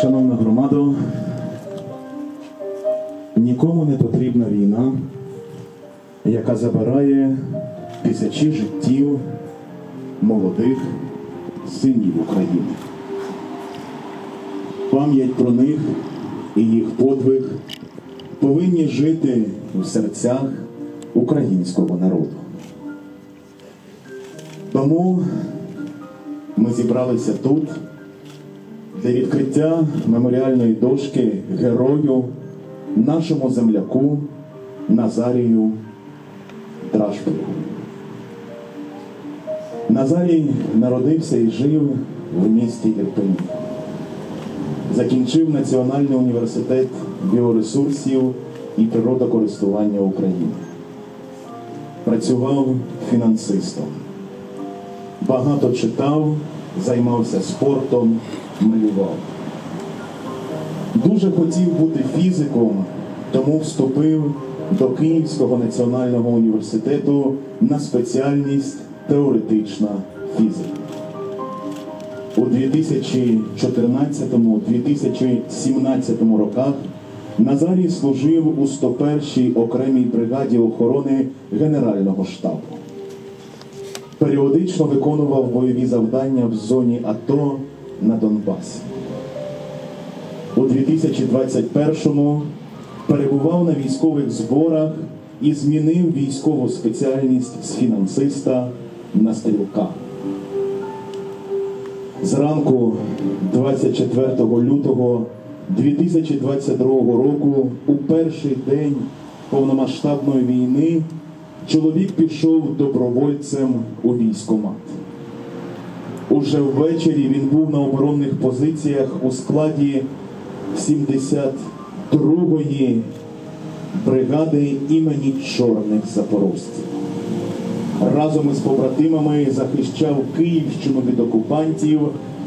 Шановна громадо, нікому не потрібна війна, яка забирає тисячі життів молодих синів України. Пам'ять про них і їх подвиг повинні жити в серцях українського народу. Тому ми зібралися тут для відкриття меморіальної дошки герою, нашому земляку Назарію Драшпилю. Назарій народився і жив в місті Ірпені. Закінчив Національний університет біоресурсів і природокористування України. Працював фінансистом. Багато читав, займався спортом, малював. Дуже хотів бути фізиком, тому вступив до Київського національного університету на спеціальність теоретична фізика. У 2014-2017 роках Назарій служив у 101-й окремій бригаді охорони Генерального штабу. Періодично виконував бойові завдання в зоні АТО на Донбасі. У 2021-му перебував на військових зборах і змінив військову спеціальність з фінансиста на стрілка. Зранку 24 лютого 2022 року, у перший день повномасштабної війни, чоловік пішов добровольцем у військомат. Уже ввечері він був на оборонних позиціях у складі 72-ї бригади імені Чорних Запорожців. Разом із побратимами захищав Київщину від окупантів,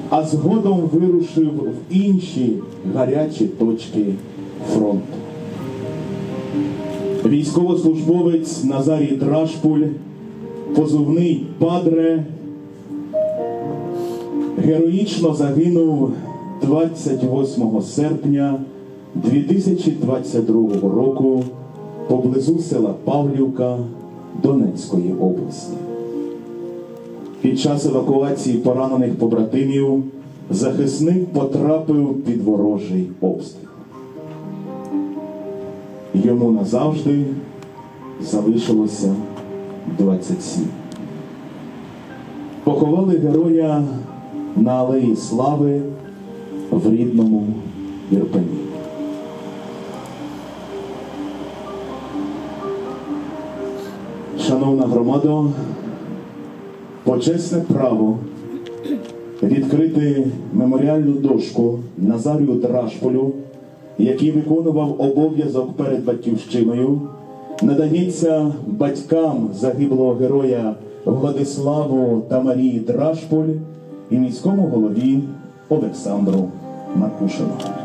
а згодом вирушив в інші гарячі точки фронту. Військовослужбовець Назарій Драшпуль, позивний Падре, героїчно загинув 28 серпня 2022 року поблизу села Павлівка Донецької області. Під час евакуації поранених побратимів захисник потрапив під ворожий обстріл. Йому назавжди залишилося 27. Поховали героя на Алеї Слави в рідному Ірпені. Шановна громада, почесне право відкрити меморіальну дошку Назарію Драшполю, який виконував обов'язок перед батьківщиною, надається батькам загиблого героя Владиславу та Марії Драшполь і міському голові Олександру Маркушину.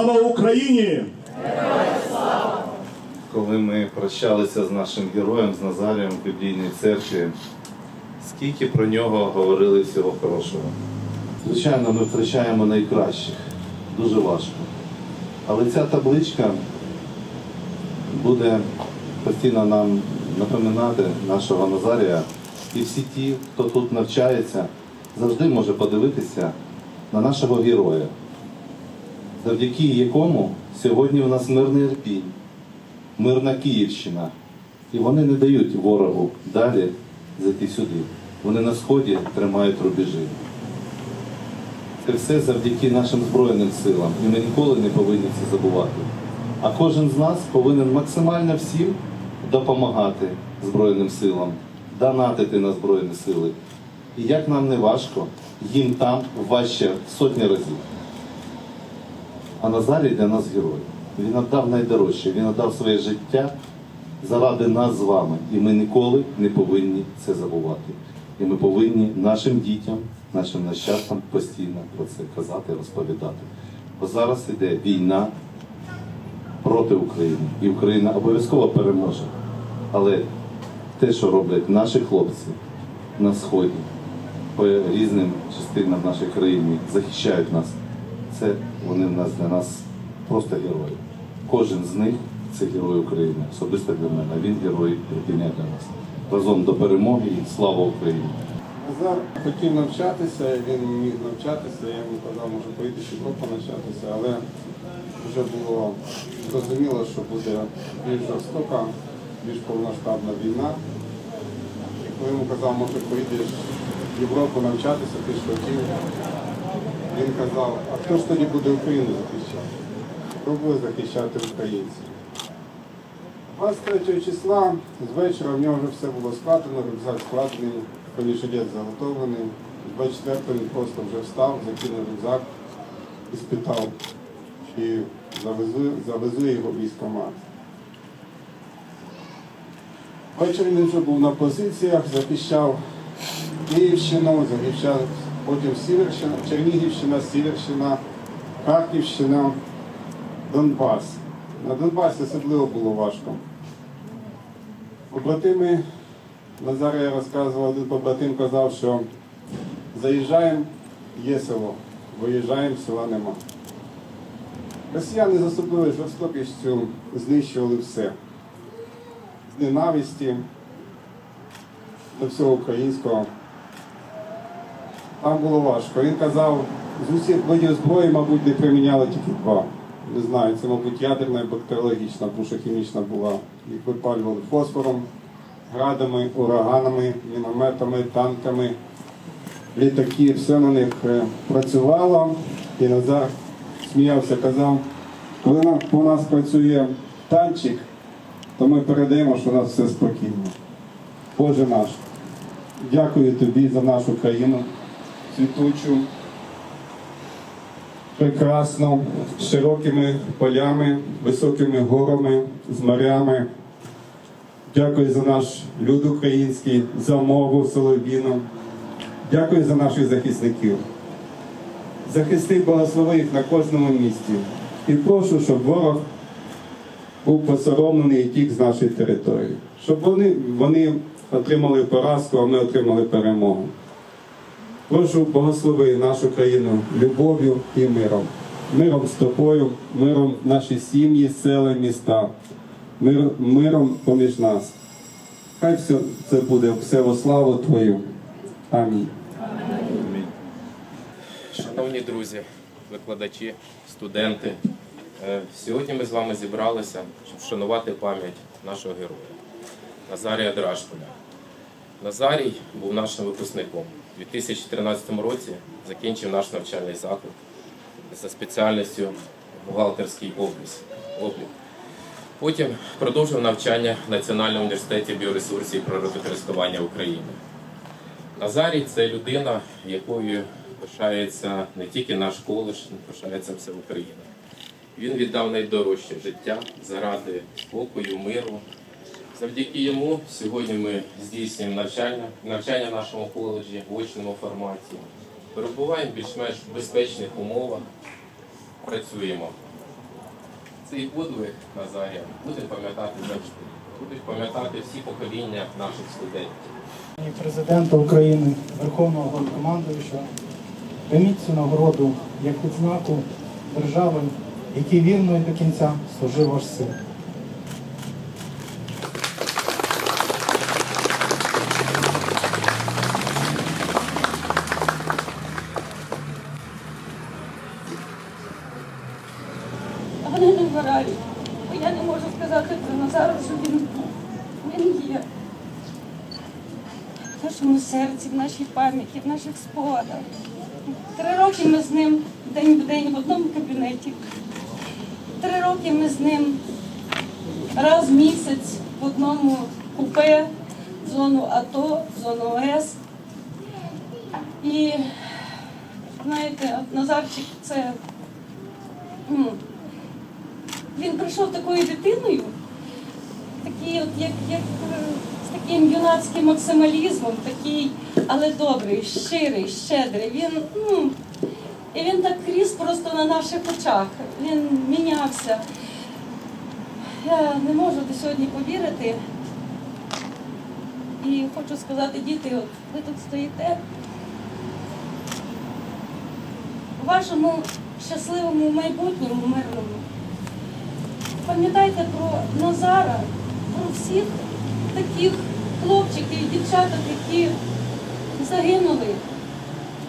Слава Україні! коли ми прощалися з нашим героєм, з Назарієм в біблійній церкві, скільки про нього говорили всього хорошого. Звичайно, ми втрачаємо найкращих, дуже важко. Але ця табличка буде постійно нам напоминати нашого Назарія. І всі ті, хто тут навчається, завжди може подивитися на нашого героя, завдяки якому сьогодні у нас мирний Ірпінь мирна Київщина. І вони не дають ворогу далі зайти сюди. Вони на сході тримають рубежі. Це все завдяки нашим Збройним силам. І ми ніколи не повинні це забувати. А кожен з нас повинен максимально всім допомагати Збройним силам, донатити на Збройні Сили. І як нам не важко, їм там важче сотні разів. А Назарій для нас герой. Він віддав найдорожче, він віддав своє життя заради нас з вами. І ми ніколи не повинні це забувати. І ми повинні нашим дітям, нашим нащадкам постійно про це казати, розповідати. Бо зараз іде війна проти України. І Україна обов'язково переможе. Але те, що роблять наші хлопці на сході, по різним частинам нашої країни, захищають нас, це вони в нас для нас просто герої. Кожен з них це герой України. Особисто для мене. Він герой Ірпеня для нас. Разом до перемоги і слава Україні! Назар хотів навчатися, він міг навчатися, я йому казав, може поїти в Європу навчатися, але вже було зрозуміло, що буде більш жорстока, більш повноштабна війна. І коли йому казав, може поїдеш в Європу навчатися, ти ж хотів. Він казав, а хто ж тоді буде Україну захищати? Хто буде захищати українців? 23 числа з вечора в нього вже все було складено, рюкзак складений, бронежилет заготовлений. 24 він просто вже встав, закинув рюкзак і спитав, чи завезу, завезу його в військкомат. Ввечері він вже був на позиціях, захищав Київщину, захищав потім Сіверщина, Чернігівщина, Сіверщина, Харківщина, Донбас. На Донбасі особливо було важко. Побратими, Назар я розказував, один побратим казав, що заїжджаємо, є село, виїжджаємо, села нема. Росіяни з особливою жорстокістю знищували все. З ненависті до всього українського. Там було важко. Він казав, з усіх видів зброї, мабуть, не приміняли тільки два. Не знаю, це, мабуть, ядерна і бактеріологічна, тому що хімічна була. Їх випалювали фосфором, градами, ураганами, мінометами, танками, літаки, все на них е, працювало. І Назар сміявся, казав, коли у нас працює танчик, то ми передаємо, що у нас все спокійно. Боже наш, дякую тобі за нашу країну, цвітучу, прекрасну, з широкими полями, високими горами, з морями. Дякую за наш люд український, за мову солов'їну. Дякую за наших захисників. Захисти благослови їх на кожному місці. І прошу, щоб ворог був посоромлений і тік з нашої території. Щоб вони, вони отримали поразку, а ми отримали перемогу. Прошу благослови нашу країну любов'ю і миром. Миром з тобою, миром наші сім'ї, села, міста, мир, миром поміж нас. Хай все це буде все во славу Твою. Амінь. Шановні друзі, викладачі, студенти, е, сьогодні ми з вами зібралися, щоб вшанувати пам'ять нашого героя Назарія Драшполя. Назарій був нашим випускником. У 2013 році закінчив наш навчальний заклад за спеціальністю бухгалтерський облік. Потім продовжив навчання в Національному університеті біоресурсів і природокористування України. Назарій це людина, якою пишається не тільки наш коледж, пишається вся Україна. Він віддав найдорожче життя заради спокою, миру. Завдяки йому сьогодні ми здійснюємо навчання, навчання в нашому коледжі в очному форматі. Перебуваємо в більш-менш безпечних умовах, працюємо. Цей подвиг Назарія будемо пам'ятати завжди. Будуть пам'ятати всі покоління наших студентів. Президента України, Верховного Головнокомандуюча, прийміть цю нагороду як відзнаку держави, який вірно і до кінця служив ваш син. Нашому серці, в нашій пам'яті, в наших спогадах. Три роки ми з ним день в день в одному кабінеті. Три роки ми з ним раз в місяць в одному купе. в зону АТО, в зону ОС. І знаєте, Назарчик це він прийшов такою дитиною, такий, от, як, як таким юнацьким максималізмом, такий, але добрий, щирий, щедрий. Він, ну, і він так ріс просто на наших очах. Він мінявся. Я не можу до сьогодні повірити. І хочу сказати, діти, от ви тут стоїте. У вашому щасливому майбутньому мирному. Пам'ятайте про Назара, про всіх таких хлопчиків і дівчаток, які загинули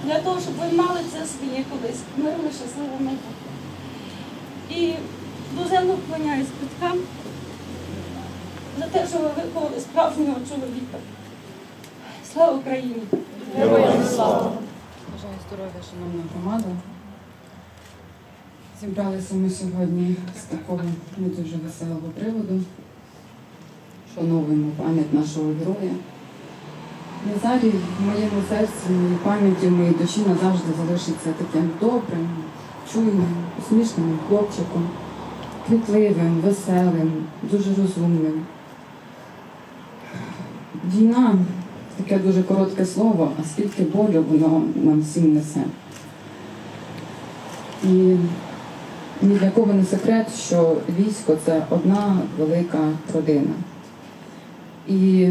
для того, щоб ви мали це своє колись мирне, щасливе майбутнє. І доземно вклоняюсь батькам за те, що ви виховали справжнього чоловіка. Слава Україні! Героям слава! Бажаю здоров'я, шановна громада. Зібралися ми сьогодні з такого не дуже веселого приводу. Шановуємо пам'ять нашого героя. Назарій в моєму серці, в моїй пам'яті, в моїй душі назавжди залишиться таким добрим, чуйним, усмішненим хлопчиком, квітливим, веселим, дуже розумним. Війна таке дуже коротке слово, а скільки болю воно нам всім несе. І ні для кого не секрет, що військо це одна велика родина. І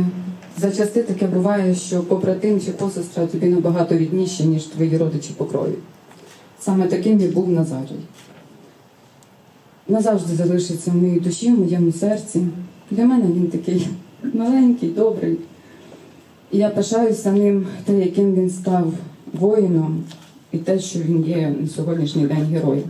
зачасти таке буває, що побратим чи посестра тобі набагато рідніші, ніж твої родичі по крові. Саме таким і був Назарій. Назавжди залишиться в моїй душі, в моєму серці. Для мене він такий маленький, добрий. І я пишаюся ним, те, яким він став воїном, і те, що він є на сьогоднішній день героєм.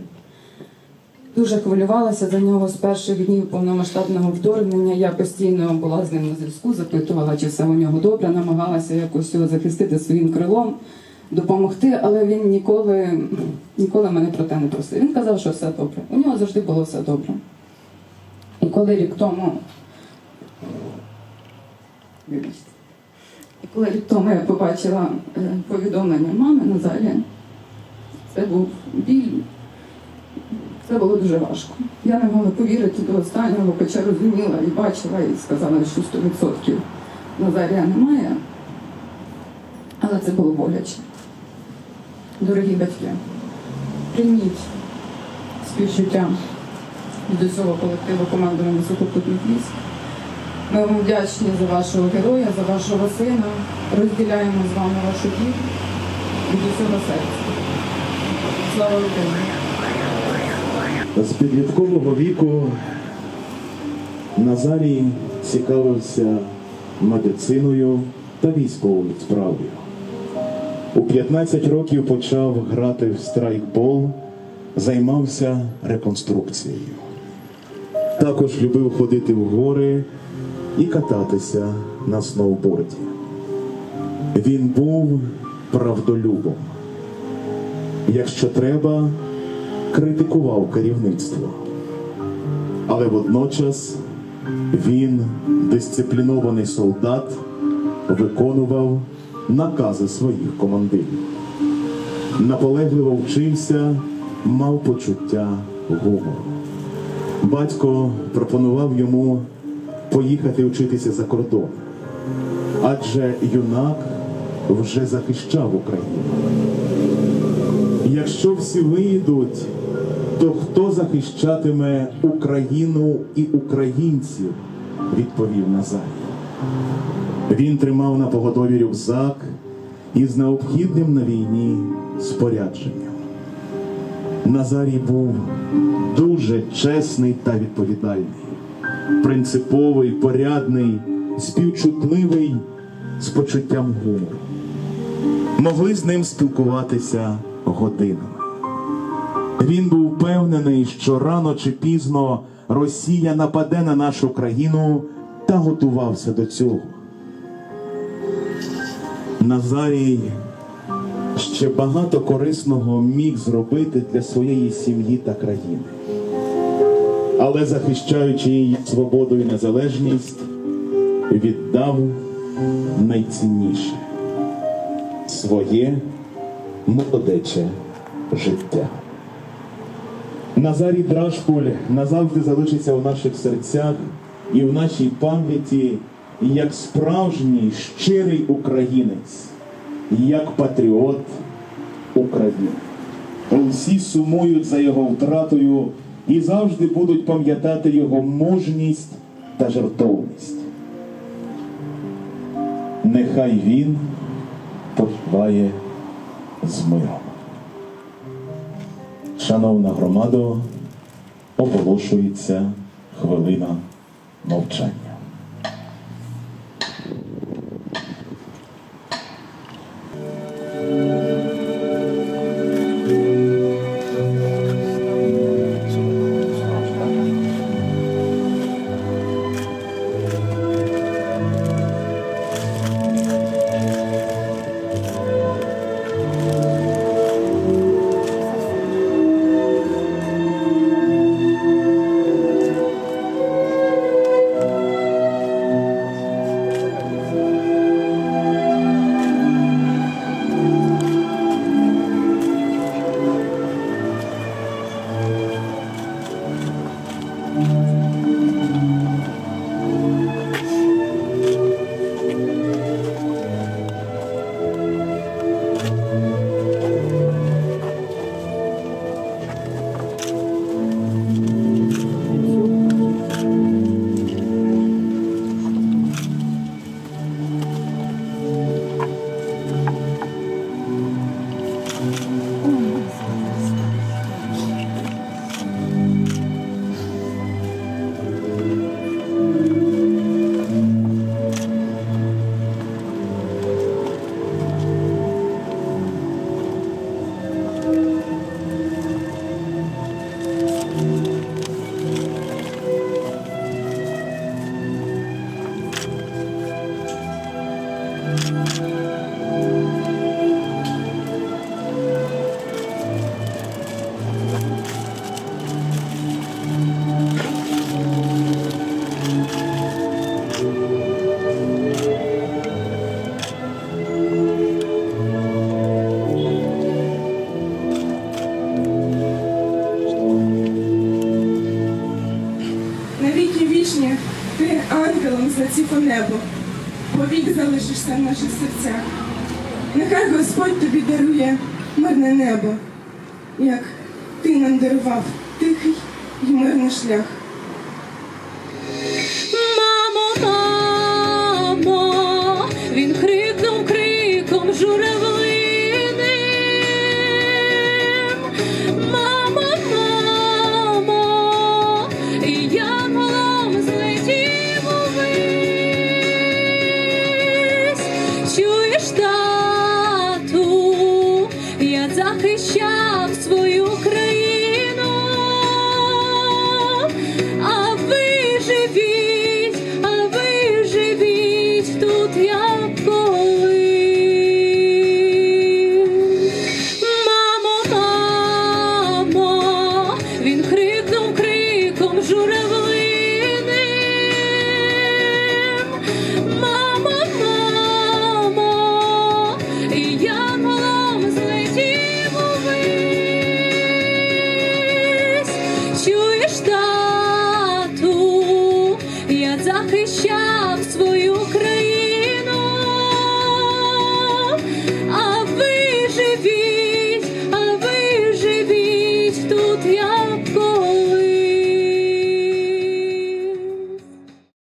Дуже хвилювалася за нього з перших днів повномасштабного вторгнення. Я постійно була з ним на зв'язку, запитувала, чи все у нього добре, намагалася якось його захистити своїм крилом, допомогти, але він ніколи, ніколи мене про те не просив. Він казав, що все добре. У нього завжди було все добре. І коли рік тому. І коли рік тому я побачила е, повідомлення мами Назарія, це був біль. Це було дуже важко. Я не могла повірити до останнього, хоча розуміла і бачила, і сказала, що 100% Назарія немає. Але це було боляче. Дорогі батьки, прийміть співчуття до цього колективу командування сухопутних військ. Ми вам вдячні за вашого героя, за вашого сина. Розділяємо з вами вашу біль від усього серця. Слава Україні! З підліткового віку Назарій цікавився медициною та військовою справою. У 15 років почав грати в страйкбол, займався реконструкцією. Також любив ходити в гори і кататися на сноуборді. Він був правдолюбом. Якщо треба, критикував керівництво. Але водночас він, дисциплінований солдат, виконував накази своїх командирів. Наполегливо вчився, мав почуття гумору. Батько пропонував йому поїхати вчитися за кордон, адже юнак вже захищав Україну. Якщо всі вийдуть, то хто захищатиме Україну і українців? відповів Назарій. Він тримав на поготові рюкзак із необхідним на війні спорядженням. Назарій був дуже чесний та відповідальний, принциповий, порядний, співчутливий з почуттям гумору. Могли з ним спілкуватися годинами. Він був впевнений, що рано чи пізно Росія нападе на нашу країну та готувався до цього. Назарій ще багато корисного міг зробити для своєї сім'ї та країни. Але захищаючи її свободу і незалежність, віддав найцінніше своє молодече життя. Назарій Драшполь назавжди залишиться у наших серцях і в нашій пам'яті як справжній щирий українець, як патріот України. Усі сумують за його втратою і завжди будуть пам'ятати його мужність та жертовність. Нехай він почуває з миром. Шановна громадо, оголошується хвилина мовчання. Залишишся в наших серцях. Нехай Господь тобі дарує мирне небо, як ти нам дарував тихий і мирний шлях. Мамо, мамо, він крикнув криком журавлиним. Криком журавлиним.